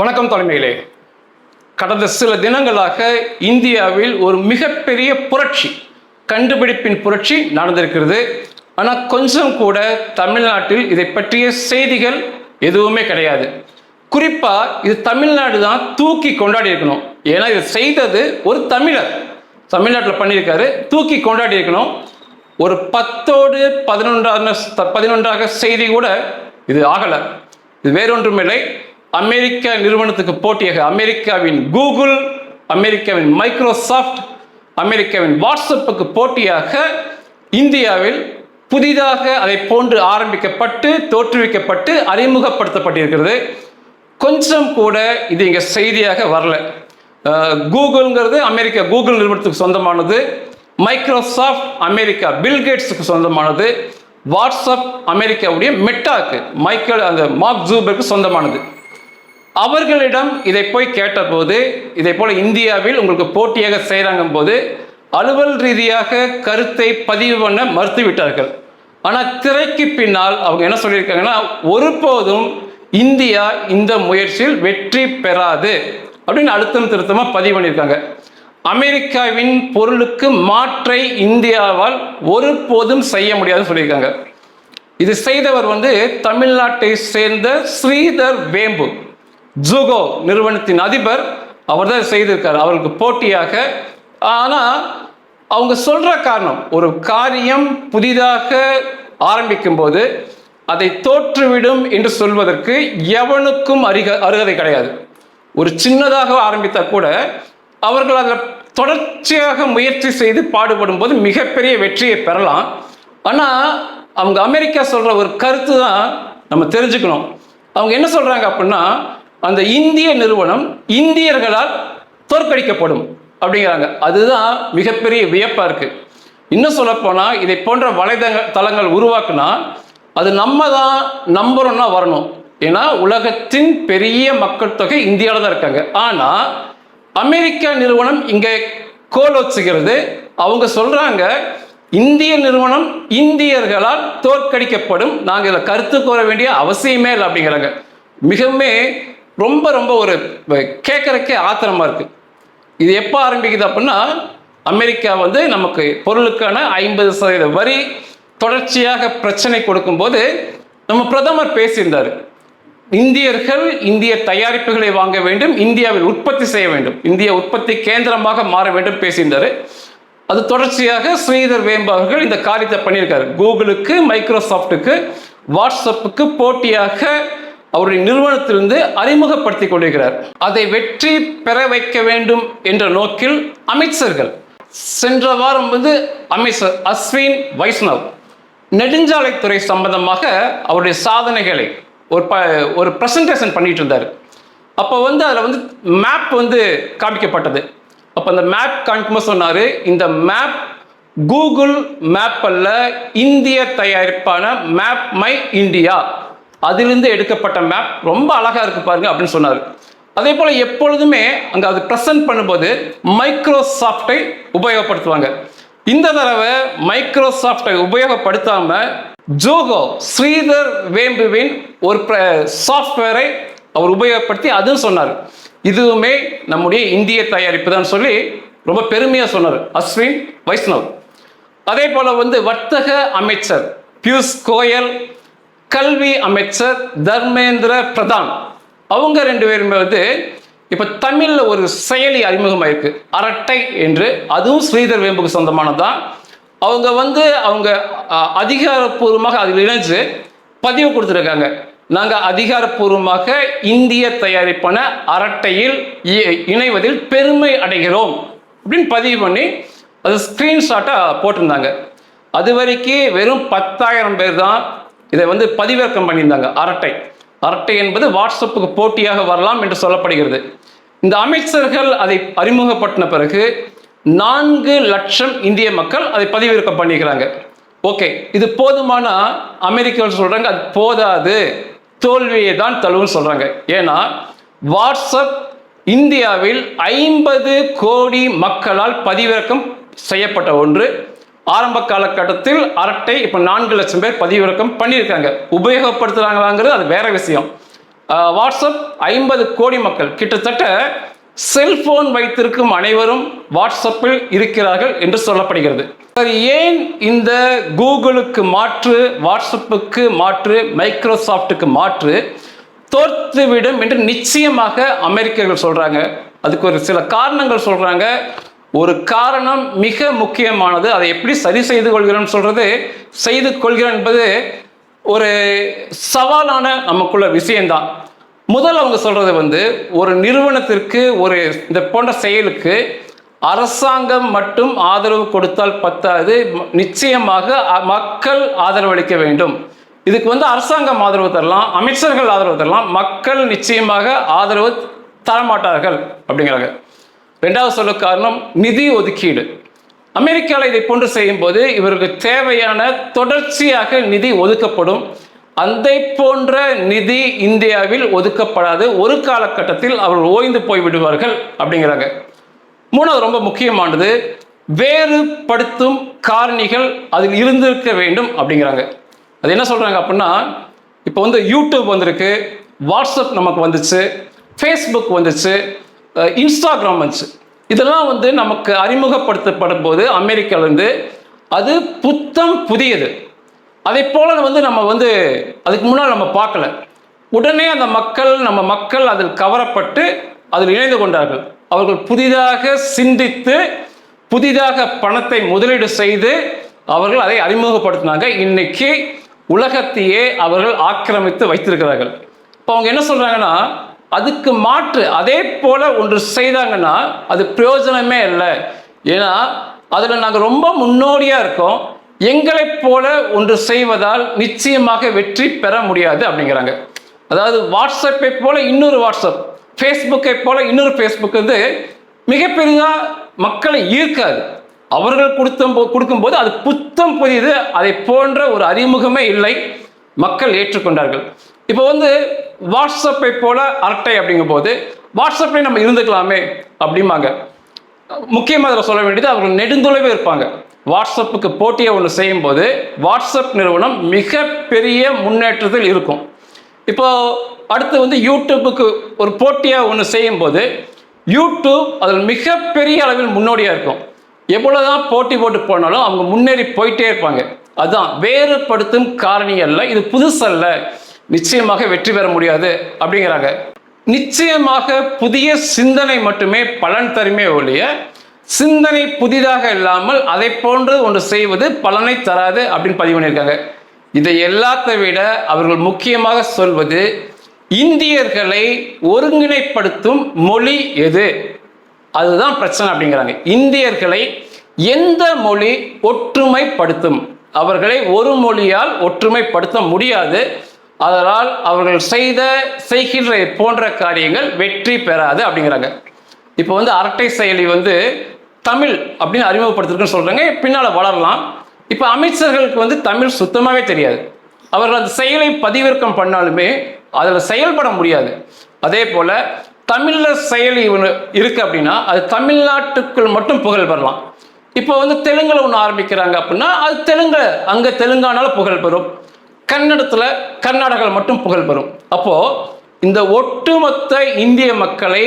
வணக்கம் தலைமையிலே. கடந்த சில தினங்களாக இந்தியாவில் ஒரு மிகப்பெரிய புரட்சி கண்டுபிடிப்பின் புரட்சி நடந்திருக்கிறது. ஆனால் கொஞ்சம் கூட தமிழ்நாட்டில் இதை பற்றிய செய்திகள் எதுவுமே கிடையாது. குறிப்பாக இது தமிழ்நாடு தான் தூக்கி கொண்டாடி இருக்கணும். ஏன்னா இது செய்தது ஒரு தமிழர். தமிழ்நாட்டில் பண்ணியிருக்காரு தூக்கி கொண்டாடி இருக்கணும். ஒரு பத்தோடு பதினொன்றான பதினொன்றாக செய்தி கூட இது ஆகலை. இது வேறொன்றுமில்லை. அமெரிக்க நிறுவனத்துக்கு போட்டியாக அமெரிக்காவின் கூகுள் அமெரிக்காவின் மைக்ரோசாஃப்ட் அமெரிக்காவின் வாட்ஸ்அப்புக்கு போட்டியாக இந்தியாவில் புதிதாக அதை போன்று ஆரம்பிக்கப்பட்டு தோற்றுவிக்கப்பட்டு அறிமுகப்படுத்தப்பட்டிருக்கிறது. கொஞ்சம் கூட இது இங்கே செய்தியாக வரல. கூகுள்ங்கிறது அமெரிக்கா கூகுள் நிறுவனத்துக்கு சொந்தமானது. மைக்ரோசாஃப்ட் அமெரிக்கா பில்கேட்ஸுக்கு சொந்தமானது. வாட்ஸ்அப் அமெரிக்காவுடைய மெட்டாக்கு மைக்கேல் அந்த மார்க் ஜூபருக்கு சொந்தமானது. அவர்களிடம் இதை போய் கேட்டபோது இதை போல இந்தியாவில் உங்களுக்கு போட்டியாக செய்கிறாங்க போது அலுவல் ரீதியாக கருத்தை பதிவு பண்ண மறுத்துவிட்டார்கள். ஆனால் திரைக்கு பின்னால் அவங்க என்ன சொல்லியிருக்காங்கன்னா ஒருபோதும் இந்தியா இந்த முயற்சியில் வெற்றி பெறாது அப்படின்னு அழுத்தம் திருத்தமாக பதிவு பண்ணியிருக்காங்க. அமெரிக்காவின் பொருளுக்கு மாற்றை இந்தியாவால் ஒருபோதும் செய்ய முடியாதுன்னு சொல்லியிருக்காங்க. இது செய்தவர் வந்து தமிழ்நாட்டை சேர்ந்த ஸ்ரீதர் வேம்பு. ஜூகோ நிறுவனத்தின் அதிபர் அவர் தான் செய்திருக்கார். அவருக்கு போட்டியாக ஆனால் அவங்க சொல்கிற காரணம் ஒரு காரியம் புதிதாக ஆரம்பிக்கும் போது அதை தோற்றுவிடும் என்று சொல்வதற்கு எவனுக்கும் அருக அருகதை கிடையாது. ஒரு சின்னதாக ஆரம்பித்தால் கூட அவர்கள் அதில் தொடர்ச்சியாக முயற்சி செய்து பாடுபடும் போது மிகப்பெரிய வெற்றியை பெறலாம். ஆனால் அவங்க அமெரிக்கா சொல்கிற ஒரு கருத்து தான் நம்ம தெரிஞ்சுக்கணும். அவங்க என்ன சொல்கிறாங்க அப்படின்னா அந்த இந்திய நிறுவனம் இந்தியர்களால் தோற்கடிக்கப்படும் அப்படிங்கிறாங்க. அதுதான் மிகப்பெரிய வியப்பாக இருக்குது இன்னும் சொல்லப்போனால் இதை போன்ற வலைதள தளங்கள் உருவாக்குனா அது நம்ம தான் நம்புறோம்னா வரணும். ஏன்னா உலகத்தின் பெரிய மக்கள் தொகை இந்தியாவில் தான் இருக்காங்க. ஆனால் அமெரிக்கா நிறுவனம் இங்கே கோல் வச்சுக்கிறது. அவங்க சொல்கிறாங்க இந்திய நிறுவனம் இந்தியர்களால் தோற்கடிக்கப்படும். நாங்கள் இதில் கருத்து கூற வேண்டிய அவசியமே இல்லை அப்படிங்கிறாங்க. மிகவுமே ரொம்ப ரொம்ப ஒரு கேட்கறக்கே ஆத்திரமாக இருக்குது இது எப்போ ஆரம்பிக்குது அப்படின்னா அமெரிக்கா வந்து நமக்கு பொருளுக்கான ஐம்பது சதவீத வரி தொடர்ச்சியாக பிரச்சனை கொடுக்கும்போது நம்ம பிரதமர் பேசியிருந்தார். இந்தியர்கள் இந்திய தயாரிப்புகளை வாங்க வேண்டும் இந்தியாவில் உற்பத்தி செய்ய வேண்டும் இந்திய உற்பத்தி கேந்திரமாக மாற வேண்டும் பேசியிருந்தார். அது தொடர்ச்சியாக ஸ்ரீதர் வேம்பு அவர்கள் இந்த காரியத்தை பண்ணியிருக்காரு. கூகுளுக்கு மைக்ரோசாஃப்ட்டுக்கு வாட்ஸ்அப்புக்கு போட்டியாக அவருடைய நிறுவனத்திலிருந்து அறிமுகப்படுத்தி கொண்டிருக்கிறார். அதை வெற்றி பெற வைக்க வேண்டும் என்ற நோக்கில் அமைச்சர்கள். சென்ற வாரம் வந்து அமைச்சர் அஸ்வின் வைஷ்ணவ் நெடுஞ்சாலைத்துறை சம்பந்தமாக அவருடைய சாதனைகளை ஒரு ப ஒரு ப்ரெசன்டேஷன் பண்ணிட்டு இருந்தார். அப்போ வந்து அதில் வந்து மேப் வந்து காமிக்கப்பட்டது. அப்போ அந்த மேப் காமிக்கும்போது சொன்னார் இந்த மேப் கூகுள் மேப் அல்ல இந்திய தயாரிப்பான மேப் மை இந்தியா அதிலிருந்து எடுக்கப்பட்ட மேப் ரொம்ப அழகாக இருக்கு பாருங்க அப்படின்னு சொன்னார். அதே போல் எப்பொழுதுமே அங்கே அது ப்ரெசென்ட் பண்ணும்போது மைக்ரோசாஃப்டை உபயோகப்படுத்துவாங்க. இந்த தடவை மைக்ரோசாஃப்டை உபயோகப்படுத்தாம ஜோகோ ஸ்ரீதர் வேம்புவின் ஒரு சாஃப்ட்வேரை அவர் உபயோகப்படுத்தி அதுவும் சொன்னார். இதுவுமே நம்முடைய இந்திய தயாரிப்பு தான் சொல்லி ரொம்ப பெருமையாக சொன்னார் அஸ்வின் வைஷ்ணவ். அதே போல் வந்து வர்த்தக அமைச்சர் பியூஷ் கோயல் கல்வி அமைச்சர் தர்மேந்திர பிரதான். அவங்க ரெண்டு பேருமே வந்து இப்போ தமிழில் ஒரு செயலி அறிமுகமாயிருக்கு அரட்டை என்று. அதுவும் ஸ்ரீதர் வேம்புக்கு சொந்தமானதான் அவங்க வந்து அவங்க அதிகாரப்பூர்வமாக அதில் இணைஞ்சு பதிவு கொடுத்துருக்காங்க. நாங்கள் அதிகாரப்பூர்வமாக இந்திய தயாரிப்பான அரட்டையில் இணைவதில் பெருமை அடைகிறோம். அப்படின்னு பதிவு பண்ணி அது ஸ்க்ரீன்ஷாட்டாக போட்டிருந்தாங்க. அது வரைக்கும் வெறும் பத்தாயிரம் பேர் தான் இதை வந்து பதிவிறக்கம் பண்ணியிருந்தாங்க. அரட்டை. அரட்டை என்பது வாட்ஸ்அப்புக்கு போட்டியாக வரலாம் என்று சொல்லப்படுகிறது. இந்த அமைச்சர்கள் அதை அறிமுகப்படுத்தின பிறகு நான்கு லட்சம் இந்திய மக்கள் அதை பதிவிறக்கம் பண்ணிக்கிறாங்க ஓகே இது போதுமானா அமெரிக்கர்கள் சொல்கிறாங்க அது போதாது. தோல்வியை தான் தழுவுன்னு சொல்கிறாங்க ஏன்னா வாட்ஸ்அப் இந்தியாவில் ஐம்பது கோடி மக்களால் பதிவிறக்கம் செய்யப்பட்ட ஒன்று. ஆரம்ப காலகட்டத்தில் அரட்டை இப்போ நான்கு லட்சம் பேர் பதிவிறக்கம் பண்ணியிருக்காங்க. உபயோகப்படுத்துறாங்களாங்கிறது அது வேற விஷயம். வாட்ஸ்அப் ஐம்பது கோடி மக்கள். கிட்டத்தட்ட செல்போன் வைத்திருக்கும் அனைவரும் வாட்ஸ்அப்பில் இருக்கிறார்கள் என்று சொல்லப்படுகிறது. சரி, ஏன் இந்த கூகுளுக்கு மாற்று வாட்ஸ்அப்புக்கு மாற்று மைக்ரோசாஃப்ட்டுக்கு மாற்று தோற்றுவிடும் என்று நிச்சயமாக அமெரிக்கர்கள் சொல்கிறாங்க அதுக்கு ஒரு சில காரணங்கள் சொல்கிறாங்க ஒரு காரணம் மிக முக்கியமானது. அதை எப்படி சரி செய்து கொள்கிறோம் சொல்றது செய்து கொள்கிறோம் என்பது ஒரு சவாலான நமக்குள்ள விஷயம்தான். முதல் அவங்க சொல்றது வந்து ஒரு நிறுவனத்திற்கு ஒரு இந்த போன்ற செயலுக்கு அரசாங்கம் மட்டும் ஆதரவு கொடுத்தால் பத்தாது. நிச்சயமாக மக்கள் ஆதரவளிக்க வேண்டும். இதுக்கு வந்து அரசாங்கம் ஆதரவு தரலாம் அமைச்சர்கள் ஆதரவு தரலாம். மக்கள் நிச்சயமாக ஆதரவு தரமாட்டார்கள் அப்படிங்கிறாங்க. ரெண்டாவது சொல்ல காரணம் நிதி ஒதுக்கீடு. அமெரிக்காவில் இதை போன்று செய்யும்போது இவருக்கு தேவையான தொடர்ச்சியாக நிதி ஒதுக்கப்படும். அந்த போன்ற நிதி இந்தியாவில் ஒதுக்கப்படாது. ஒரு காலகட்டத்தில் அவர்கள் ஓய்ந்து போய் விடுவார்கள் அப்படிங்கிறாங்க. மூணாவது ரொம்ப முக்கியமானது வேறுபடுத்தும் காரணிகள் அதில் இருந்திருக்க வேண்டும் அப்படிங்கிறாங்க. அது என்ன சொல்கிறாங்க அப்படின்னா இப்போ வந்து யூடியூப் வந்திருக்கு வாட்ஸ்அப் நமக்கு வந்துச்சு ஃபேஸ்புக் வந்துச்சு இன்ஸ்டாகிராம் வந்துச்சு இதெல்லாம் வந்து நமக்கு அறிமுகப்படுத்தப்படும் போது அமெரிக்காவிலேருந்து அது புத்தம் புதியது. அதை போல வந்து நம்ம வந்து அதுக்கு முன்னால் நம்ம பார்க்கல. உடனே அந்த மக்கள் நம்ம மக்கள் அதில் கவரப்பட்டு அதில் இணைந்து கொண்டார்கள். அவர்கள் புதிதாக சிந்தித்து புதிதாக பணத்தை முதலீடு செய்து அவர்கள் அதை அறிமுகப்படுத்தினாங்க. இன்னைக்கு உலகத்தையே அவர்கள் ஆக்கிரமித்து வைத்திருக்கிறார்கள். இப்போ அவங்க என்ன சொல்கிறாங்கன்னா அதுக்கு மாற்று. அதே போல் ஒன்று செய்தாங்கன்னா அது பிரயோஜனமே இல்லை. ஏன்னா அதில் நாங்கள் ரொம்ப முன்னோடியாக இருக்கோம். எங்களைப் போல ஒன்று செய்வதால் நிச்சயமாக வெற்றி பெற முடியாது அப்படிங்கிறாங்க. அதாவது வாட்ஸ்அப்பை போல இன்னொரு வாட்ஸ்அப் ஃபேஸ்புக்கை போல இன்னொரு ஃபேஸ்புக் வந்து மிகப்பெரிதாக மக்களை ஈர்க்காது. அவர்கள் கொடுத்த கொடுக்கும்போது அது புத்தம் புதியது அதை போன்ற ஒரு அறிமுகமே இல்லை. மக்கள் ஏற்றுக்கொண்டார்கள். இப்போ வந்து வாட்ஸ்அப்பை போல அரட்டை அப்படிங்கும்போது வாட்ஸ்அப்லேயே நம்ம இருந்துக்கலாமே அப்படிம்பாங்க. முக்கியமாக அதில் சொல்ல வேண்டியது அவர்கள் நெடுந்தொலைவே இருப்பாங்க. வாட்ஸ்அப்புக்கு போட்டியை ஒன்று செய்யும்போது வாட்ஸ்அப் நிறுவனம் மிகப்பெரிய முன்னேற்றத்தில் இருக்கும். இப்போ அடுத்து வந்து யூடியூப்புக்கு ஒரு போட்டியாக ஒன்று செய்யும்போது யூடியூப் அதில் மிகப்பெரிய அளவில் முன்னோடியாக இருக்கும். எவ்வளோதான் போட்டி போட்டு போனாலும் அவங்க முன்னேறி போயிட்டே இருப்பாங்க. அதுதான் வேறுபடுத்தும் காரணி அல்ல இது புதுசல்ல. நிச்சயமாக வெற்றி பெற முடியாது அப்படிங்கிறாங்க. நிச்சயமாக புதிய சிந்தனை மட்டுமே பலன் தருமே ஒழிய சிந்தனை புதிதாக இல்லாமல் அதை போன்று ஒன்று செய்வது பலனை தராது அப்படின்னு பதிவு பண்ணியிருக்காங்க. இதை எல்லாத்தை விட அவர்கள் முக்கியமாக சொல்வது இந்தியர்களை ஒருங்கிணைப்படுத்தும் மொழி எது? அதுதான் பிரச்சனை அப்படிங்கிறாங்க. இந்தியர்களை எந்த மொழி ஒற்றுமைப்படுத்தும்? அவர்களை ஒரு மொழியால் ஒற்றுமைப்படுத்த முடியாது. அதனால் அவர்கள் செய்த செய்கின்ற போன்ற காரியங்கள் வெற்றி பெறாது அப்படிங்கிறாங்க. இப்போ வந்து அரட்டை செயலி வந்து தமிழ் அப்படின்னு அறிமுகப்படுத்திருக்குன்னு சொல்கிறாங்க பின்னால் வளரலாம். இப்போ அமைச்சர்களுக்கு வந்து தமிழ் சுத்தமாகவே தெரியாது. அவர்கள் அந்த செயலை பதிவிறக்கம் பண்ணாலுமே அதில் செயல்பட முடியாது. அதே போல் தமிழில் செயலி ஒன்று இருக்குது அப்படின்னா அது தமிழ்நாட்டுக்குள் மட்டும் புகழ் பெறலாம். இப்போ வந்து தெலுங்கில் ஒன்று ஆரம்பிக்கிறாங்க அப்படின்னா அது தெலுங்கு அங்கே தெலுங்கானால புகழ் பெறும். கன்னடத்தில் கர்நாடகாவில் மட்டும் புகழ் பெறும். அப்போது இந்த ஒட்டுமொத்த இந்திய மக்களை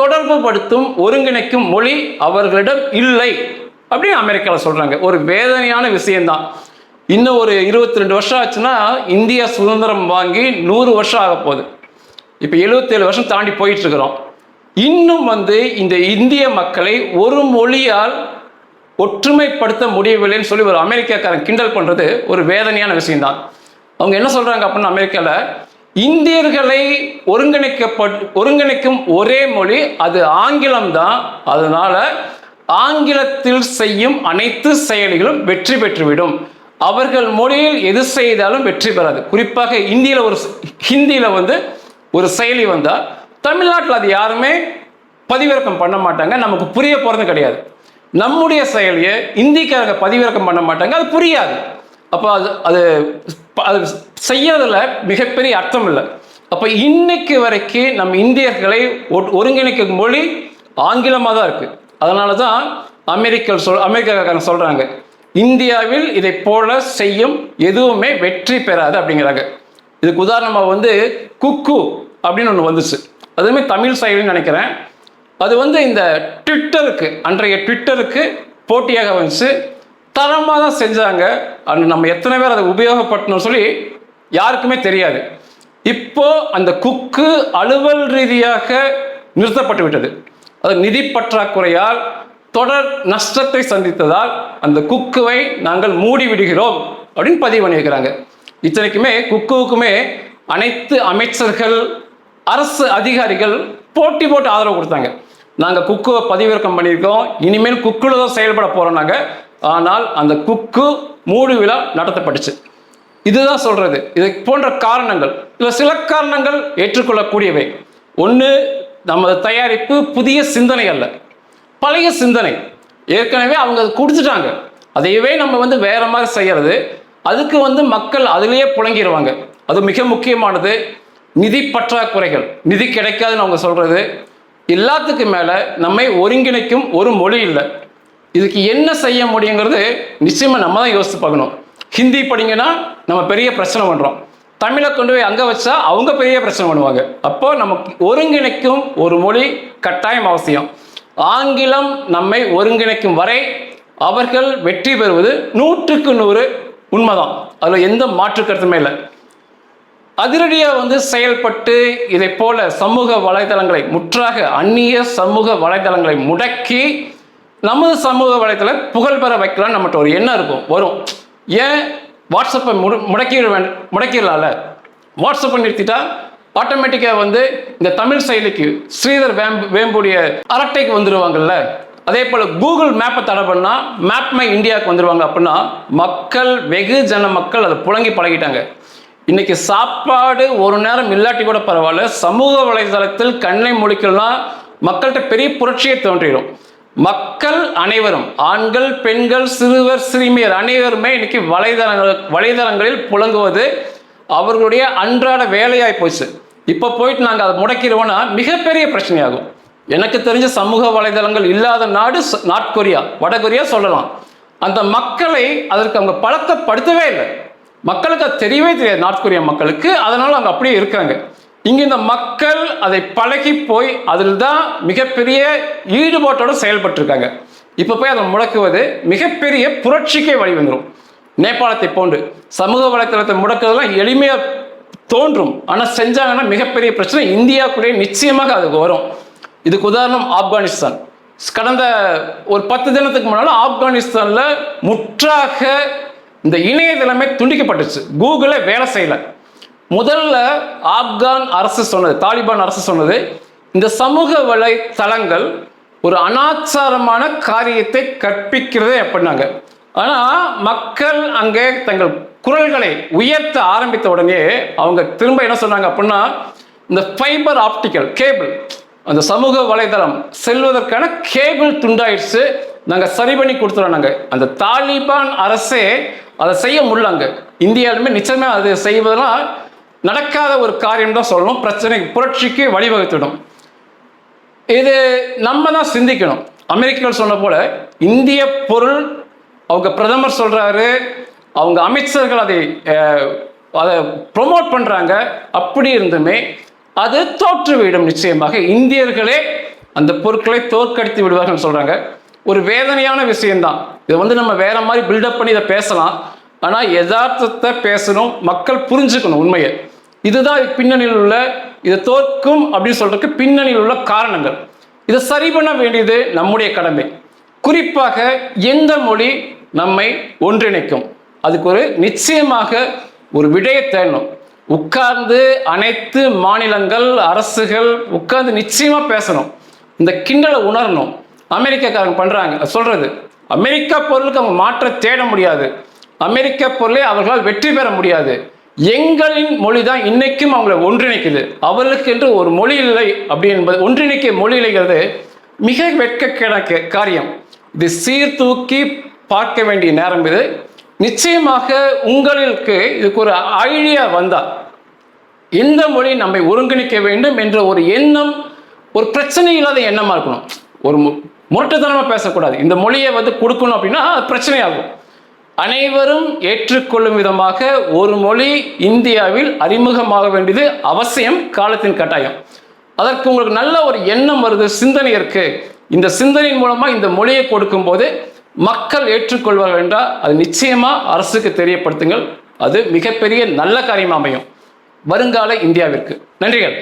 தொடர்புபடுத்தும் ஒருங்கிணைக்கும் மொழி அவர்களிடம் இல்லை அப்படின்னு அமெரிக்காவில் சொல்கிறாங்க ஒரு வேதனையான விஷயம்தான். இன்னும் ஒரு இருபத்தி ரெண்டு வருஷம் ஆச்சுன்னா இந்தியா சுதந்திரம் வாங்கி நூறு வருஷம் ஆக போகுது. இப்போ எழுபத்தேழு வருஷம் தாண்டி போயிட்டுருக்குறோம். இன்னும் வந்து இந்த இந்திய மக்களை ஒரு மொழியால் ஒற்றுமைப்படுத்த முடியவில்லைன்னு சொல்லி ஒரு அமெரிக்காக்காரன் கிண்டல் பண்ணுறது ஒரு வேதனையான விஷயம்தான். அவங்க என்ன சொல்றாங்க அப்படின்னா அமெரிக்காவில் இந்தியர்களை ஒருங்கிணைக்கப்பட் ஒருங்கிணைக்கும் ஒரே மொழி அது ஆங்கிலம் தான். அதனால ஆங்கிலத்தில் செய்யும் அனைத்து செயலிகளும் வெற்றி பெற்றுவிடும். அவர்கள் மொழியில் எது செய்தாலும் வெற்றி பெறாது. குறிப்பாக இந்தியில ஒரு ஹிந்தியில வந்து ஒரு செயலி வந்தால் தமிழ்நாட்டில் அது யாருமே பதிவிறக்கம் பண்ண மாட்டாங்க. நமக்கு புரிய போறது கிடையாது. நம்முடைய செயலியை இந்திக்காரங்க பதிவிறக்கம் பண்ண மாட்டாங்க. அது புரியாது. அப்போ அது அது அது செய்யறதுல மிகப்பெரிய அர்த்தம் இல்லை. அப்போ இன்னைக்கு வரைக்கும் நம் இந்தியர்களை ஒருங்கிணைக்கும் மொழி ஆங்கிலமாக தான் இருக்கு. அதனால தான் அமெரிக்கா சொல் அமெரிக்காக்காரங்க சொல்கிறாங்க இந்தியாவில் இதை போல செய்யும் எதுவுமே வெற்றி பெறாது அப்படிங்கிறாங்க. இதுக்கு உதாரணமாக வந்து குக்கு அப்படின்னு ஒன்று வந்துச்சு. அதுவுமே தமிழ் செயலின்னு நினைக்கிறேன். அது வந்து இந்த ட்விட்டருக்கு அன்றைய ட்விட்டருக்கு போட்டியாக வந்துச்சு. தரமாக தான் செஞ்சாங்க. அண்ட் நம்ம எத்தனை பேர் அதை உபயோகப்பட்டணும்னு சொல்லி யாருக்குமே தெரியாது. இப்போ அந்த குக்கு அலுவல் ரீதியாக நிறுத்தப்பட்டு விட்டது. அது நிதி பற்றாக்குறையால் தொடர் நஷ்டத்தை சந்தித்ததால் அந்த குக்குவை நாங்கள் மூடி விடுகிறோம் அப்படின்னு பதிவு பண்ணியிருக்கிறாங்க. இத்தனைக்குமே குக்குவுக்குமே அனைத்து அமைச்சர்கள் அரசு அதிகாரிகள் போட்டி போட்டு ஆதரவு கொடுத்தாங்க. நாங்கள் குக்குவை பதிவிறக்கம் பண்ணியிருக்கோம். இனிமேல் குக்குல தான் செயல்பட போகிறோம் நாங்கள் ஆனால் அந்த குக்கு மூடு விழா நடத்தப்பட்டுச்சு. இதுதான் சொல்றது. இது போன்ற காரணங்கள் இல்லை சில காரணங்கள் ஏற்றுக்கொள்ளக்கூடியவை. ஒன்று நமது தயாரிப்பு புதிய சிந்தனை அல்ல. பழைய சிந்தனை. ஏற்கனவே அவங்க அதை கொடுத்துட்டாங்க. அதையவே நம்ம வந்து வேற மாதிரி செய்யறது. அதுக்கு வந்து மக்கள் அதிலேயே புழங்கிடுவாங்க அது மிக முக்கியமானது. நிதி பற்றாக்குறைகள். நிதி கிடைக்காதுன்னு அவங்க சொல்றது. எல்லாத்துக்கும் மேலே நம்மை ஒருங்கிணைக்கும் ஒரு மொழி இல்லை. இதுக்கு என்ன செய்ய முடியுங்கிறது நிச்சயமாக நம்ம தான் யோசித்து பார்க்கணும். ஹிந்தி படிங்கன்னா நம்ம பெரிய பிரச்சனை பண்ணுறோம் தமிழை கொண்டு போய் அங்கே வச்சா அவங்க பெரிய பிரச்சனை பண்ணுவாங்க. அப்போ நமக்கு ஒருங்கிணைக்கும் ஒரு மொழி கட்டாயம் அவசியம். ஆங்கிலம் நம்மை ஒருங்கிணைக்கும் வரை அவர்கள் வெற்றி பெறுவது நூற்றுக்கு நூறு உண்மைதான். அதில் எந்த மாற்று கருத்துமே இல்லை. அதிரடியாக வந்து செயல்பட்டு இதை போல சமூக வலைதளங்களை முற்றாக அந்நிய சமூக வலைதளங்களை முடக்கி நமது சமூக வலைத்தள புகழ் பெற வைக்கலாம்னு நம்மகிட்ட ஒரு எண்ணம் இருக்கும். வரும். ஏன் வாட்ஸ்அப்பை முடு முடக்கிட வேண்ட முடக்கிடலாம்ல? வாட்ஸ்அப்பை நிறுத்திட்டா ஆட்டோமேட்டிக்காக வந்து இந்த தமிழ் செயலிக்கு ஸ்ரீதர் வேம்பு வேம்புடைய அரட்டைக்கு வந்துடுவாங்கல்ல அதே போல் கூகுள் மேப்பை தடை பண்ணால் மேப் மை இந்தியாவுக்கு வந்துடுவாங்க அப்படின்னா மக்கள் வெகு ஜன மக்கள் அதை புழங்கி பழகிட்டாங்க. இன்னைக்கு சாப்பாடு ஒரு நேரம் இல்லாட்டி கூட பரவாயில்ல. சமூக வலைதளத்தில் கண்ணை முடிக்கலாம் மக்கள்கிட்ட பெரிய புரட்சியை தோன்றிடும். மக்கள் அனைவரும் ஆண்கள் பெண்கள் சிறுவர் சிறுமியர் அனைவருமே இன்னைக்கு வலைதளங்கள் வலைதளங்களில் புழங்குவது அவர்களுடைய அன்றாட வேலையாய் போச்சு. இப்போ போயிட்டு நாங்கள் அதை முடக்கிடுவோன்னா மிகப்பெரிய பிரச்சனையாகும். எனக்கு தெரிஞ்ச சமூக வலைதளங்கள் இல்லாத நாடு ச- நார்த் வட கொரியா சொல்லலாம். அந்த மக்களை அதற்கு அவங்க பழக்கப்படுத்தவே இல்லை. மக்களுக்கு அது தெரியவே தெரியாது நார்த் கொரியா மக்களுக்கு. அதனால அவங்க அப்படியே இருக்காங்க. இங்கே இந்த மக்கள் அதை பழகி போய் அதில் தான் மிகப்பெரிய ஈடுபாட்டோடு செயல்பட்டிருக்காங்க. இப்போ போய் அதை முடக்குவது மிகப்பெரிய புரட்சிக்கே வழிவந்துடும் நேபாளத்தை போன்று சமூக வலைத்தளத்தை முடக்குவதெல்லாம் எளிமையாக தோன்றும். ஆனால் செஞ்சாங்கன்னா மிகப்பெரிய பிரச்சனை. இந்தியாவுக்குள்ளேயே நிச்சயமாக அதுக்கு வரும். இதுக்கு உதாரணம் ஆப்கானிஸ்தான். கடந்த ஒரு பத்து தினத்துக்கு முன்னால் ஆப்கானிஸ்தானில் முற்றாக இந்த இணையதளமே துண்டிக்கப்பட்டுச்சு. கூகுளே வேலை செய்யல. முதல்ல ஆப்கான் அரசு சொன்னது தாலிபான் அரசு சொன்னது இந்த சமூக வலைத்தளங்கள் ஒரு அனாச்சாரமான காரியத்தை கற்பிக்கிறதே அப்படின்னாங்க. ஆனால் மக்கள் அங்கே தங்கள் குரல்களை உயர்த்த ஆரம்பித்த உடனே அவங்க திரும்ப என்ன சொன்னாங்க அப்படின்னா இந்த ஃபைபர் ஆப்டிக்கல் கேபிள் அந்த சமூக வலைதளம் செல்வதற்கான கேபிள் துண்டாயிடுச்சு நாங்கள் சரி பண்ணி கொடுத்துறோம் நாங்கள் அந்த தாலிபான் அரசே அதை செய்ய முடியலங்க. இந்தியாலுமே நிச்சயமே அது செய்வதெல்லாம் நடக்காத ஒரு காரியம் தான் சொல்லணும். பிரச்சனை புரட்சிக்கு வழிவகுத்துடும். இது நம்ம தான் சிந்திக்கணும். அமெரிக்கர்கள் சொன்ன போல இந்திய பொருள் அவங்க பிரதமர் சொல்றாரு அவங்க அமைச்சர்கள் அதை அதை ப்ரொமோட் பண்றாங்க. அப்படி இருந்துமே அது தோற்றுவிடும் நிச்சயமாக. இந்தியர்களே அந்த பொருட்களை தோற்கடித்து விடுவார்கள் சொல்றாங்க. ஒரு வேதனையான விஷயம்தான். இதை வந்து நம்ம வேற மாதிரி பில்டப் பண்ணி இதை பேசலாம். ஆனால் யதார்த்தத்தை பேசணும் மக்கள் புரிஞ்சுக்கணும் உண்மையை. இதுதான் பின்னணியில் உள்ள இதை தோற்கும் அப்படின்னு சொல்றதுக்கு பின்னணியில் உள்ள காரணங்கள். இதை சரி பண்ண வேண்டியது நம்முடைய கடமை. குறிப்பாக எந்த மொழி நம்மை ஒன்றிணைக்கும்? அதுக்கு ஒரு நிச்சயமாக ஒரு விடையை தேடணும். உட்கார்ந்து அனைத்து மாநிலங்கள் அரசுகள் உட்கார்ந்து நிச்சயமா பேசணும். இந்த கிண்டலை உணரணும். அமெரிக்காக்காரங்க பண்றாங்க. சொல்றது. அமெரிக்கா பொருளுக்கு அவங்க மாற்ற தேட முடியாது. அமெரிக்க பொருளை அவர்களால் வெற்றி பெற முடியாது. எங்களின் மொழி தான் இன்னைக்கும் அவங்களை ஒன்றிணைக்குது. அவர்களுக்கு என்று ஒரு மொழி இல்லை அப்படி என்பது ஒன்றிணைக்க மொழி இல்லைங்கிறது மிக வெட்கக்கேட கே- காரியம். இது சீர்தூக்கி பார்க்க வேண்டிய நேரம் இது. நிச்சயமாக உங்களுக்கு இதுக்கு ஒரு ஐடியா வந்தால் எந்த மொழி நம்மை ஒருங்கிணைக்க வேண்டும் என்ற ஒரு எண்ணம் ஒரு பிரச்சனை இல்லாத எண்ணமாக இருக்கணும். ஒரு மு- பேசக்கூடாது. இந்த மொழியை வந்து கொடுக்கணும் அப்படின்னா அது பிரச்சனையாகும். அனைவரும் ஏற்றுக்கொள்ளும் விதமாக ஒரு மொழி இந்தியாவில் அறிமுகமாக வேண்டியது அவசியம் காலத்தின் கட்டாயம். அதற்கு உங்களுக்கு நல்ல ஒரு எண்ணம் வருது சிந்தனை இருக்கு. இந்த சிந்தனையின் மூலமா இந்த மொழியை கொடுக்கும்போது மக்கள் ஏற்றுக்கொள்வார்கள் என்றால் அது நிச்சயமா அரசுக்கு தெரியப்படுத்துங்கள். அது மிகப்பெரிய நல்ல காரியம் அமையும். வருங்கால இந்தியாவிற்கு. நன்றிகள்.